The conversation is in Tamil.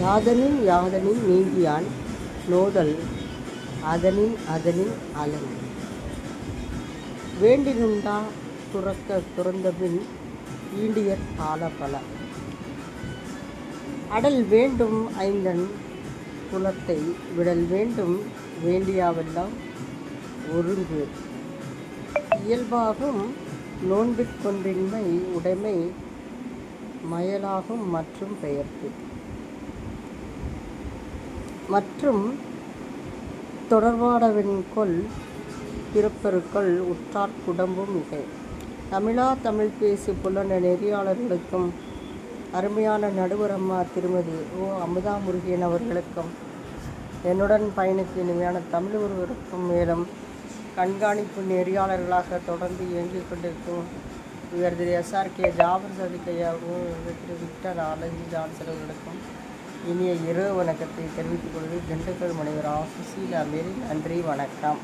யாதனின் யாதனின் நீங்கியான் நோதல் அதனின் அதனின் அலன். வேண்டினுண்டா துறக்க துறந்தபின் ஈண்டியற் கால பல அடல் வேண்டும் ஐந்தன் குலத்தை விடல் வேண்டும் வேண்டியாவெல்லாம் ஒருங்கு. இயல்பாகும் நோன்பிற்கொன்றின்மை உடைமை மயலாகும் மற்றும் பெயர்ப்பு. மற்றும் தொடர்பாடவென்கொல் பிறப்பருக்கள் உற்றார் குடும்பம் மிகை. தமிழா தமிழ் பேசி புலன நெறியாளர்களுக்கும் அருமையான நடுவர் அம்மா திருமதி ஓ. அமுதா முருகன் அவர்களுக்கும் என்னுடன் பயணிக்க இனிமையான தமிழ் ஒருவருக்கும் மேலும் கண்காணிப்பு நெறியாளர்களாக தொடர்ந்து இயங்கிக் கொண்டிருக்கும் உயர்திரு எஸ்ஆர்கே ஜாபர் சதிக்கையாகவும் திரு விக்டர் ஆலஞ்சி ஜான்சன் அவர்களுக்கும் இனிய இரவு வணக்கத்தை தெரிவித்துக் கொள்வது திண்டுக்கல் முனைவர் ஆஃபீஸில் சுசீலா நன்றி வணக்கம்.